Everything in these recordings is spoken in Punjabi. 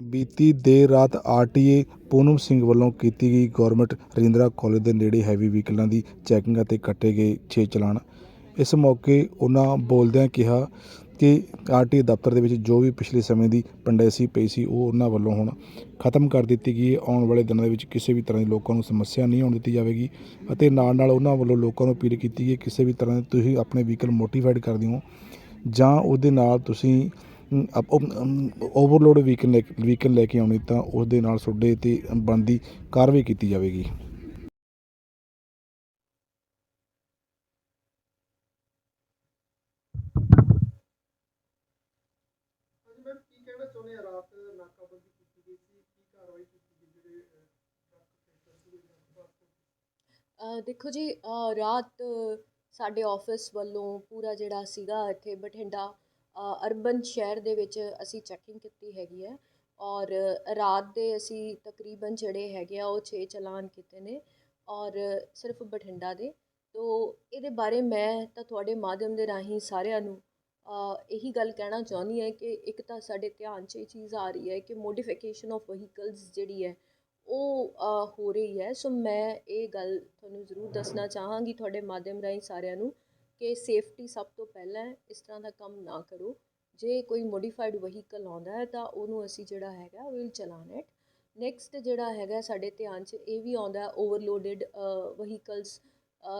ਬੀਤੀ ਦੇਰ ਰਾਤ ਆਰਟੀਏ ਪੂਨਮ ਸਿੰਘ ਵੱਲੋਂ ਕੀਤੀ ਗਈ ਗਵਰਨਮੈਂਟ ਰਜਿੰਦਰਾ ਕਾਲਜ ਦੇ ਨੇੜੇ ਹੈਵੀ ਵਹੀਕਲਾਂ ਦੀ ਚੈਕਿੰਗ ਅਤੇ ਕੱਟੇ ਗਏ 6 ਚਲਾਨ। ਇਸ ਮੌਕੇ ਉਹਨਾਂ ਬੋਲਦਿਆਂ ਕਿਹਾ ਕਿ ਆਰਟੀਏ ਦਫ਼ਤਰ ਦੇ ਵਿੱਚ ਜੋ ਵੀ ਪਿਛਲੇ ਸਮੇਂ ਦੀ ਪੰਡੈਸੀ ਪਈ ਸੀ, ਉਹ ਉਹਨਾਂ ਵੱਲੋਂ ਹੁਣ ਖਤਮ ਕਰ ਦਿੱਤੀ ਗਈ ਹੈ। ਆਉਣ ਵਾਲੇ ਦਿਨਾਂ ਦੇ ਵਿੱਚ ਕਿਸੇ ਵੀ ਤਰ੍ਹਾਂ ਦੀ ਲੋਕਾਂ ਨੂੰ ਸਮੱਸਿਆ ਨਹੀਂ ਆਉਣ ਦਿੱਤੀ ਜਾਵੇਗੀ ਅਤੇ ਨਾਲ ਨਾਲ ਉਹਨਾਂ ਵੱਲੋਂ ਲੋਕਾਂ ਨੂੰ ਅਪੀਲ ਕੀਤੀ ਗਈ ਹੈ ਕਿਸੇ ਵੀ ਤਰ੍ਹਾਂ ਦੇ ਤੁਸੀਂ ਆਪਣੇ ਵਹੀਕਲ ਮੋਡੀਫਾਈਡ ਕਰਦੇ ਹੋ ਜਾਂ ਉਹਦੇ ਨਾਲ ਤੁਸੀਂ ਓਵਰਲੋਡ ਵਹੀਕਲ ਲੈ ਵਹੀਕਲ ਲੈ ਕੇ ਆਉਣੀ ਤਾਂ ਉਸ ਦੇ ਨਾਲ ਤੁਹਾਡੇ ਤੇ ਬਣਦੀ ਕਾਰਵਾਈ ਕੀਤੀ ਜਾਵੇਗੀ। ਕੀ ਕੀ ਦੇਖੋ ਜੀ ਰਾਤ ਸਾਡੇ ਆਫਿਸ ਵੱਲੋਂ ਪੂਰਾ ਜਿਹੜਾ ਸੀਗਾ ਇੱਥੇ ਬਠਿੰਡਾ ਅਰਬਨ ਸ਼ਹਿਰ ਦੇ ਵਿੱਚ ਅਸੀਂ ਚੈਕਿੰਗ ਕੀਤੀ ਹੈਗੀ ਹੈ ਔਰ ਰਾਤ ਦੇ ਅਸੀਂ ਤਕਰੀਬਨ ਜਿਹੜੇ ਹੈਗੇ ਆ, ਉਹ ਛੇ ਚਲਾਨ ਕੀਤੇ ਨੇ ਔਰ ਸਿਰਫ ਬਠਿੰਡਾ ਦੇ। ਤੋ ਇਹਦੇ ਬਾਰੇ ਮੈਂ ਤਾਂ ਤੁਹਾਡੇ ਮਾਧਿਅਮ ਦੇ ਰਾਹੀਂ ਸਾਰਿਆਂ ਨੂੰ ਇਹੀ ਗੱਲ ਕਹਿਣਾ ਚਾਹੁੰਦੀ ਹਾਂ ਕਿ ਇੱਕ ਤਾਂ ਸਾਡੇ ਧਿਆਨ 'ਚ ਇਹ ਚੀਜ਼ ਆ ਰਹੀ ਹੈ ਕਿ ਮੋਡੀਫਿਕੇਸ਼ਨ ਆਫ ਵਹੀਕਲਸ ਜਿਹੜੀ ਹੈ, ਉਹ ਹੋ ਰਹੀ ਹੈ। ਸੋ ਮੈਂ ਇਹ ਗੱਲ ਤੁਹਾਨੂੰ ਜ਼ਰੂਰ ਦੱਸਣਾ ਚਾਹਾਂਗੀ ਤੁਹਾਡੇ ਮਾਧਿਅਮ ਰਾਹੀਂ ਸਾਰਿਆਂ ਨੂੰ ਕਿ ਸੇਫਟੀ ਸਭ ਤੋਂ ਪਹਿਲਾਂ ਹੈ ਇਸ ਤਰ੍ਹਾਂ ਦਾ ਕੰਮ ਨਾ ਕਰੋ। ਜੇ ਕੋਈ ਮੋਡੀਫਾਈਡ ਵਹੀਕਲ ਆਉਂਦਾ ਹੈ ਤਾਂ ਉਹਨੂੰ ਅਸੀਂ ਜਿਹੜਾ ਹੈਗਾ ਵਿਲ ਚਲਾਨ ਇਟ ਨੈਕਸਟ ਜਿਹੜਾ ਹੈਗਾ ਸਾਡੇ ਧਿਆਨ 'ਚ ਇਹ ਵੀ ਆਉਂਦਾ ਓਵਰਲੋਡਡ ਵਹੀਕਲਸ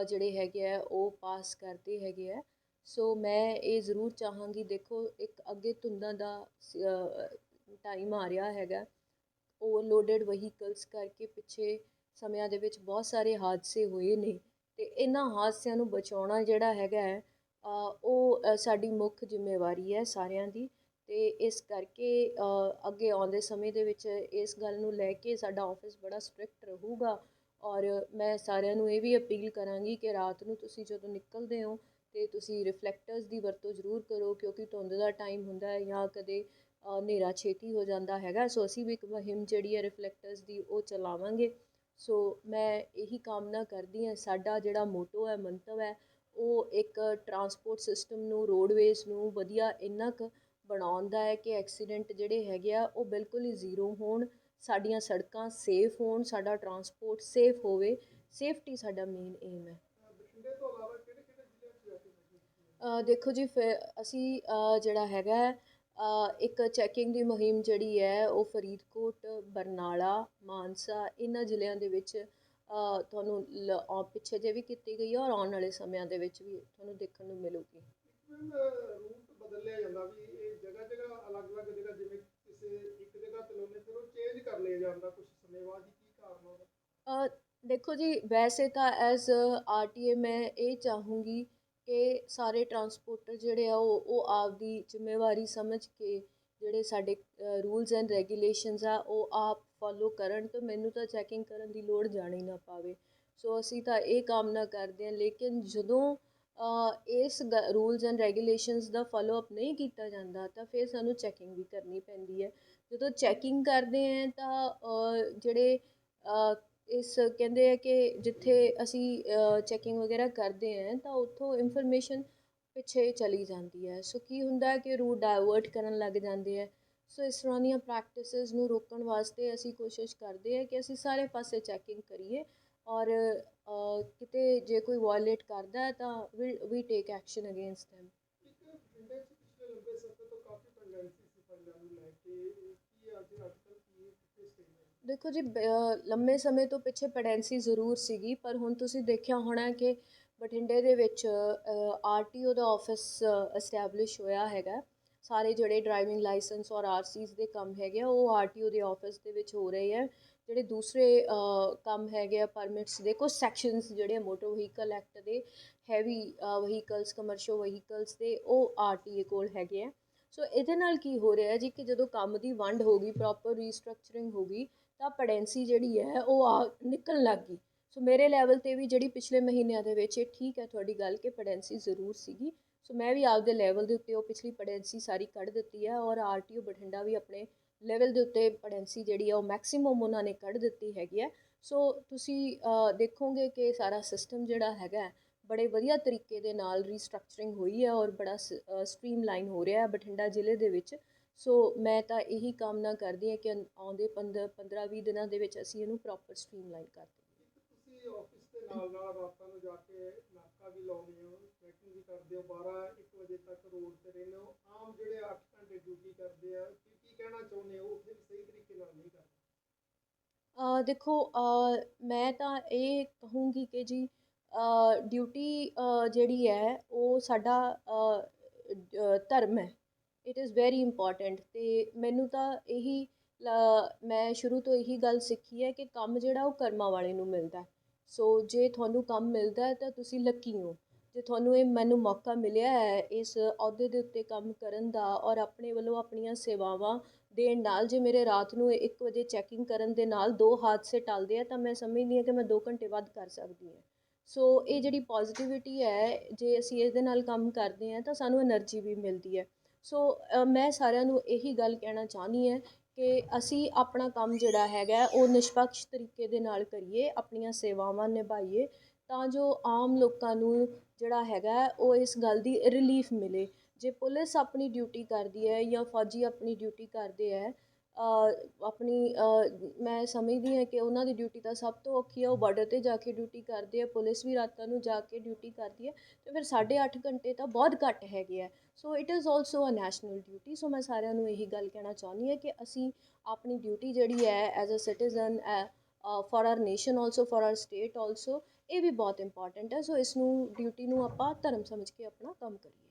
ਜਿਹੜੇ ਹੈਗੇ ਆ ਉਹ ਪਾਸ ਕਰਦੇ ਹੈਗੇ ਆ। ਸੋ ਮੈਂ ਇਹ ਜ਼ਰੂਰ ਚਾਹਾਂਗੀ ਦੇਖੋ ਇੱਕ ਅੱਗੇ ਧੁੰਦਾਂ ਦਾ ਟਾਈਮ ਆ ਰਿਹਾ ਹੈਗਾ। ਓਵਰਲੋਡਡ ਵਹੀਕਲਸ ਕਰਕੇ ਪਿੱਛੇ ਸਮਿਆਂ ਦੇ ਵਿੱਚ ਬਹੁਤ ਸਾਰੇ ਹਾਦਸੇ ਹੋਏ ਨੇ। ਅਤੇ ਇਹਨਾਂ ਹਾਦਸਿਆਂ ਨੂੰ ਬਚਾਉਣਾ ਜਿਹੜਾ ਹੈਗਾ ਹੈ ਉਹ ਸਾਡੀ ਮੁੱਖ ਜ਼ਿੰਮੇਵਾਰੀ ਹੈ ਸਾਰਿਆਂ ਦੀ ਅਤੇ ਇਸ ਕਰਕੇ ਅੱਗੇ ਆਉਂਦੇ ਸਮੇਂ ਦੇ ਵਿੱਚ ਇਸ ਗੱਲ ਨੂੰ ਲੈ ਕੇ ਸਾਡਾ ਔਫਿਸ ਬੜਾ ਸਟ੍ਰਿਕਟ ਰਹੇਗਾ ਔਰ ਮੈਂ ਸਾਰਿਆਂ ਨੂੰ ਇਹ ਵੀ ਅਪੀਲ ਕਰਾਂਗੀ ਕਿ ਰਾਤ ਨੂੰ ਤੁਸੀਂ ਜਦੋਂ ਨਿਕਲਦੇ ਹੋ ਤੇ ਤੁਸੀਂ ਰਿਫਲੈਕਟਰਸ ਦੀ ਵਰਤੋਂ ਜ਼ਰੂਰ ਕਰੋ ਕਿਉਂਕਿ ਧੁੰਦ ਦਾ ਟਾਈਮ ਹੁੰਦਾ ਹੈ ਜਾਂ ਕਦੇ ਹਨੇਰਾ ਛੇਤੀ ਹੋ ਜਾਂਦਾ ਹੈਗਾ, ਸੋ ਅਸੀਂ ਵੀ ਇੱਕ ਮੁਹਿੰਮ ਜਿਹੜੀ ਹੈ ਰਿਫਲੈਕਟਰਸ ਦੀ ਉਹ ਚਲਾਵਾਂਗੇ। ਸੋ ਮੈਂ ਇਹੀ ਕਾਮਨਾ ਕਰਦੀ ਹਾਂ, ਸਾਡਾ ਜਿਹੜਾ ਮੋਟੋ ਹੈ, ਮੰਤਵ ਹੈ, ਉਹ ਇੱਕ ਟਰਾਂਸਪੋਰਟ ਸਿਸਟਮ ਨੂੰ ਰੋਡਵੇਜ਼ ਨੂੰ ਵਧੀਆ ਇੰਨਾ ਕੁ ਬਣਾਉਣ ਦਾ ਹੈ ਕਿ ਐਕਸੀਡੈਂਟ ਜਿਹੜੇ ਹੈਗੇ ਆ, ਉਹ ਬਿਲਕੁਲ ਹੀ ਜ਼ੀਰੋ ਹੋਣ, ਸਾਡੀਆਂ ਸੜਕਾਂ ਸੇਫ ਹੋਣ, ਸਾਡਾ ਟਰਾਂਸਪੋਰਟ ਸੇਫ ਹੋਵੇ ਸੇਫਟੀ ਸਾਡਾ ਮੇਨ ਏਮ ਹੈ। ਦੇਖੋ ਜੀ, ਫਿਰ ਅਸੀਂ ਜਿਹੜਾ ਹੈਗਾ ਇੱਕ ਚੈਕਿੰਗ ਦੀ ਮੁਹਿੰਮ ਜਿਹੜੀ ਹੈ ਉਹ ਫਰੀਦਕੋਟ ਬਰਨਾਲਾ ਮਾਨਸਾ ਇਹਨਾਂ ਜ਼ਿਲ੍ਹਿਆਂ ਦੇ ਵਿੱਚ ਤੁਹਾਨੂੰ ਲ- ਪਿੱਛੇ ਜੇ ਵੀ ਕੀਤੀ ਗਈ ਹੈ ਔਰ ਆਉਣ ਵਾਲੇ ਸਮਿਆਂ ਦੇ ਵਿੱਚ ਵੀ ਤੁਹਾਨੂੰ ਦੇਖਣ ਨੂੰ ਮਿਲੂਗੀ। ਮੈਮ ਰੂਟ ਬਦਲਿਆ ਜਾਂਦਾ ਵੀ ਇਹ ਜਗ੍ਹਾ ਜਗ੍ਹਾ ਅਲੱਗ-ਅਲੱਗ ਜਗ੍ਹਾ ਜਿਵੇਂ ਕਿਸੇ ਇੱਕ ਜਗ੍ਹਾ ਤੇ ਲਾਉਂਦੇ ਫਿਰ ਉਹ ਚੇਂਜ ਕਰ ਲਿਆ ਜਾਂਦਾ ਕੁਝ ਸਮੇਂ ਬਾਅਦ ਹੀ ਕੀ ਕਾਰਨ ਉਹਦਾ? ਅ, ਦੇਖੋ ਜੀ ਵੈਸੇ ਤਾਂ ਐਜ਼ ਆਰਟੀਏ ਮੈਂ ਇਹ ਚਾਹੂੰਗੀ ਕਿ ਸਾਰੇ ਟਰਾਂਸਪੋਰਟਰ ਜਿਹੜੇ ਆ ਉਹ ਉਹ ਆਪਦੀ ਜ਼ਿੰਮੇਵਾਰੀ ਸਮਝ ਕੇ ਜਿਹੜੇ ਸਾਡੇ ਰੂਲਸ ਐਂਡ ਰੈਗੂਲੇਸ਼ਨਸ ਆ ਉਹ ਆਪ ਫੋਲੋ ਕਰਨ ਤਾਂ ਮੈਨੂੰ ਤਾਂ ਚੈਕਿੰਗ ਕਰਨ ਦੀ ਲੋੜ ਜਾਣੀ ਨਾ ਪਾਵੇ। ਸੋ ਅਸੀਂ ਤਾਂ ਇਹ ਕਾਮਨਾ ਕਰਦੇ ਹਾਂ ਲੇਕਿਨ ਜਦੋਂ ਅ, ਇਸ ਰੂਲਸ ਐਂਡ ਰੈਗੂਲੇਸ਼ਨਸ ਦਾ ਫੋਲੋ ਅਪ ਨਹੀਂ ਕੀਤਾ ਜਾਂਦਾ ਤਾਂ ਫਿਰ ਸਾਨੂੰ ਚੈਕਿੰਗ ਵੀ ਕਰਨੀ ਪੈਂਦੀ ਹੈ। ਜਦੋਂ ਚੈਕਿੰਗ ਕਰਦੇ ਹਾਂ ਤਾਂ ਜਿਹੜੇ ਇਸ ਕਹਿੰਦੇ ਹੈ ਕਿ ਜਿੱਥੇ ਅਸੀਂ ਚੈਕਿੰਗ ਵਗੈਰਾ ਕਰਦੇ ਹੈ, ਤਾਂ ਉੱਥੋਂ ਇਨਫੋਰਮੇਸ਼ਨ ਪਿੱਛੇ ਚਲੀ ਜਾਂਦੀ ਹੈ। ਸੋ ਕੀ ਹੁੰਦਾ ਕਿ ਰੂਟ ਡਾਇਵਰਟ ਕਰਨ ਲੱਗ ਜਾਂਦੇ ਹੈ। ਸੋ ਇਸ ਤਰ੍ਹਾਂ ਦੀਆਂ ਪ੍ਰੈਕਟਿਸਿਸ ਨੂੰ ਰੋਕਣ ਵਾਸਤੇ ਅਸੀਂ ਕੋਸ਼ਿਸ਼ ਕਰਦੇ ਹਾਂ ਕਿ ਅਸੀਂ ਸਾਰੇ ਪਾਸੇ ਚੈਕਿੰਗ ਕਰੀਏ ਔਰ ਕਿਤੇ ਜੇ ਕੋਈ ਵਾਇਲੇਟ ਕਰਦਾ ਹੈ ਤਾਂ ਵੀ ਟੇਕ ਐਕਸ਼ਨ ਅਗੇਂਸਟ them ਇੱਕ ਬਠਿੰਡੇ 'ਚ ਪਿਛਲੇ ਲੰਬੇ ਸਮੇਂ ਤੋਂ ਕਾਫੀ ਟੈਂਡੈਂਸੀ ਸੀ ਫੰਡਾਂ ਨੂੰ ਲੈ ਕੇ ਕੀ ਅੱਜ ਅੱਜ ਕੱਲ੍ਹ ਕੀ ਕਿੱਥੇ ਸਟੇਜ ਹੈ ਦੇਖੋ ਜੀ, ਬ- ਲੰਮੇ ਸਮੇਂ ਤੋਂ ਪਿੱਛੇ ਪੈਡੈਂਸੀ ਜ਼ਰੂਰ ਸੀਗੀ, ਪਰ ਹੁਣ ਤੁਸੀਂ ਦੇਖਿਆ ਹੋਣਾ ਕਿ ਬਠਿੰਡੇ ਦੇ ਵਿੱਚ ਆਰ ਟੀ ਓ ਦਾ ਆਫਿਸ ਅਸਟੈਬਲਿਸ਼ ਹੋਇਆ ਹੈਗਾ। ਸਾਰੇ ਜਿਹੜੇ ਡਰਾਈਵਿੰਗ ਲਾਇਸੈਂਸ ਔਰ ਆਰ ਸੀਜ਼ ਦੇ ਕੰਮ ਹੈਗੇ ਆ, ਉਹ ਆਰ ਟੀ ਓ ਦੇ ਆਫਿਸ ਦੇ ਵਿੱਚ ਹੋ ਰਹੇ ਆ। ਜਿਹੜੇ ਦੂਸਰੇ ਕੰਮ ਹੈਗੇ ਆ ਪਰਮਿਟਸ ਦੇ ਕੁਝ ਸੈਕਸ਼ਨਸ ਜਿਹੜੇ ਮੋਟਰ ਵਹੀਕਲ ਐਕਟ ਦੇ ਹੈਵੀ ਵਹੀਕਲਸ ਕਮਰਸ਼ੀਅਲ ਵਹੀਕਲਸ ਦੇ, ਉਹ ਆਰ ਟੀ ਏ ਕੋਲ ਹੈਗੇ ਆ। ਸੋ ਇਹਦੇ ਨਾਲ ਕੀ ਹੋ ਰਿਹਾ ਜੀ ਕਿ ਜਦੋਂ ਕੰਮ ਦੀ ਵੰਡ ਹੋ ਗਈ ਪ੍ਰੋਪਰ ਰੀਸਟਰਕਚਰਿੰਗ ਹੋ ਗਈ ਤਾਂ ਪੜੈਂਸੀ ਜਿਹੜੀ ਹੈ ਉਹ ਆ ਨਿਕਲਣ ਲੱਗ ਗਈ। ਸੋ ਮੇਰੇ ਲੈਵਲ ਤੇ ਵੀ ਜਿਹੜੀ ਪਿਛਲੇ ਮਹੀਨਿਆਂ ਦੇ ਵਿੱਚ ਇਹ ਠੀਕ ਹੈ ਤੁਹਾਡੀ ਗੱਲ ਕਿ ਪੜੈਂਸੀ ਜ਼ਰੂਰ ਸੀਗੀ। ਸੋ ਮੈਂ ਵੀ ਆਪਦੇ ਲੈਵਲ ਦੇ ਉੱਤੇ ਉਹ ਪਿਛਲੀ ਪੜੈਂਸੀ ਸਾਰੀ ਕੱਢ ਦਿੱਤੀ ਹੈ ਔਰ ਆਰਟੀਓ ਬਠਿੰਡਾ ਵੀ ਆਪਣੇ ਲੈਵਲ ਦੇ ਉੱਤੇ ਪੜੈਂਸੀ ਜਿਹੜੀ ਆ ਉਹ ਮੈਕਸਿਮਮ ਉਹਨਾਂ ਨੇ ਕੱਢ ਦਿੱਤੀ ਹੈਗੀ ਹੈ। ਸੋ ਤੁਸੀਂ ਦੇਖੋਗੇ ਕਿ ਸਾਰਾ ਸਿਸਟਮ ਜਿਹੜਾ ਹੈਗਾ ਬੜੇ ਵਧੀਆ ਤਰੀਕੇ ਦੇ ਨਾਲ ਰੀਸਟਰਕਚਰਿੰਗ ਹੋਈ ਹੈ ਔਰ ਬੜਾ ਸਟ੍ਰੀਮਲਾਈਨ ਹੋ ਰਿਹਾ ਹੈ ਬਠਿੰਡਾ ਜ਼ਿਲ੍ਹੇ ਦੇ ਵਿੱਚ। ਸੋ ਮੈਂ ਤਾਂ ਇਹੀ ਕਾਮਨਾ ਕਰਦੀ ਹਾਂ ਕਿ ਆਉਂਦੇ 15 15 20 ਦਿਨਾਂ ਦੇ ਵਿੱਚ ਅਸੀਂ ਇਹਨੂੰ ਪ੍ਰੋਪਰ ਸਟ੍ਰੀਮਲਾਈਨ ਕਰ ਦਈਏ। ਤੁਸੀਂ ਆਫਿਸ ਦੇ ਨਾਲ ਨਾਲ ਰਾਤਾਂ ਨੂੰ ਜਾ ਕੇ ਨਾਕਾ ਵੀ ਲਾਉਂਦੇ ਹੋ ਚੈਕਿੰਗ ਵੀ ਕਰਦੇ ਹੋ 12 1 ਵਜੇ ਤੱਕ ਰੋਡ ਤੇ ਰਹਿੰਦੇ ਹੋ। ਆਮ ਜਿਹੜੇ 8 ਘੰਟੇ ਡਿਊਟੀ ਕਰਦੇ ਆ ਕੀ ਕੀ ਕਹਿਣਾ ਚਾਹੁੰਦੇ ਹੋ? ਉਹ ਫਿਰ ਸਹੀ ਤਰੀਕੇ ਨਾਲ ਨਹੀਂ ਕਰਦੇ। ਅ, ਦੇਖੋ ਮੈਂ ਤਾਂ ਇਹ ਕਹੂੰਗੀ ਕਿ ਜੀ ਡਿਊਟੀ ਜਿਹੜੀ ਹੈ ਉਹ ਸਾਡਾ ਧਰਮ ਹੈ। ਇਟ ਇਜ਼ ਵੈਰੀ ਇੰਪੋਰਟੈਂਟ ਅਤੇ ਮੈਨੂੰ ਤਾਂ ਇਹੀ ਮੈਂ ਸ਼ੁਰੂ ਤੋਂ ਇਹੀ ਗੱਲ ਸਿੱਖੀ ਹੈ ਕਿ ਕੰਮ ਜਿਹੜਾ ਉਹ ਕਰਮਾਂ ਵਾਲੇ ਨੂੰ ਮਿਲਦਾ ਸੋ ਜੇ ਤੁਹਾਨੂੰ ਕੰਮ ਮਿਲਦਾ ਤਾਂ ਤੁਸੀਂ ਲੱਕੀ ਹੋ। ਜੇ ਤੁਹਾਨੂੰ ਇਹ ਮੈਨੂੰ ਮੌਕਾ ਮਿਲਿਆ ਹੈ ਇਸ ਅਹੁਦੇ ਦੇ ਉੱਤੇ ਕੰਮ ਕਰਨ ਦਾ ਔਰ ਆਪਣੇ ਵੱਲੋਂ ਆਪਣੀਆਂ ਸੇਵਾਵਾਂ ਦੇਣ ਨਾਲ, ਜੇ ਮੇਰੇ ਰਾਤ ਨੂੰ 1 ਵਜੇ ਚੈਕਿੰਗ ਕਰਨ ਦੇ ਨਾਲ ਦੋ ਹਾਦਸੇ ਟਲਦੇ ਆ ਤਾਂ ਮੈਂ ਸਮਝਦੀ ਹਾਂ ਕਿ ਮੈਂ 2 ਘੰਟੇ ਵੱਧ ਕਰ ਸਕਦੀ ਹਾਂ। ਸੋ ਇਹ ਜਿਹੜੀ ਪੋਜ਼ਿਟਿਵਿਟੀ ਹੈ, ਜੇ ਅਸੀਂ ਇਸ ਦੇ ਨਾਲ ਕੰਮ ਕਰਦੇ ਹਾਂ ਤਾਂ ਸਾਨੂੰ એનર્ਜੀ ਵੀ ਮਿਲਦੀ ਹੈ। ਸੋ ਮੈਂ ਸਾਰਿਆਂ ਨੂੰ ਇਹੀ ਗੱਲ ਕਹਿਣਾ ਚਾਹੁੰਦੀ ਹਾਂ ਕਿ ਅਸੀਂ ਆਪਣਾ ਕੰਮ ਜਿਹੜਾ ਹੈਗਾ ਉਹ ਨਿਸ਼ਪਕਸ਼ ਤਰੀਕੇ ਦੇ ਨਾਲ ਕਰੀਏ, ਆਪਣੀਆਂ ਸੇਵਾਵਾਂ ਨਿਭਾਈਏ ਤਾਂ ਜੋ ਆਮ ਲੋਕਾਂ ਨੂੰ ਜਿਹੜਾ ਹੈਗਾ ਉਹ ਇਸ ਗੱਲ ਦੀ ਰਿਲੀਫ ਮਿਲੇ। ਜੇ ਪੁਲਿਸ ਆਪਣੀ ਡਿਊਟੀ ਕਰਦੀ ਹੈ ਜਾਂ ਫੌਜੀ ਆਪਣੀ ਡਿਊਟੀ ਕਰਦੇ ਹੈ ਆਪਣੀ ਮੈਂ ਸਮਝਦੀ ਹਾਂ ਕਿ ਉਹਨਾਂ ਦੀ ਡਿਊਟੀ ਤਾਂ ਸਭ ਤੋਂ ਔਖੀ ਹੈ ਉਹ ਬਾਰਡਰ 'ਤੇ ਜਾ ਕੇ ਡਿਊਟੀ ਕਰਦੇ ਆ, ਪੁਲਿਸ ਵੀ ਰਾਤਾਂ ਨੂੰ ਜਾ ਕੇ ਡਿਊਟੀ ਕਰਦੀ ਹੈ ਅਤੇ ਫਿਰ ਸਾਢੇ ਅੱਠ ਘੰਟੇ ਤਾਂ ਬਹੁਤ ਘੱਟ ਹੈਗੇ ਆ। So it is also uh national duty so ਮੈਂ ਸਾਰਿਆਂ ਨੂੰ ਇਹੀ ਗੱਲ ਕਹਿਣਾ ਚਾਹੁੰਦੀ ਹਾਂ ਕਿ ਅਸੀਂ ਆਪਣੀ ਡਿਊਟੀ ਜਿਹੜੀ ਹੈ as a citizen for our nation also for our state also ਇਹ ਵੀ ਬਹੁਤ ਇੰਪੋਰਟੈਂਟ ਹੈ। ਸੋ ਇਸ ਨੂੰ ਡਿਊਟੀ ਨੂੰ ਆਪਾਂ ਧਰਮ ਸਮਝ ਕੇ ਆਪਣਾ ਕੰਮ ਕਰੀਏ।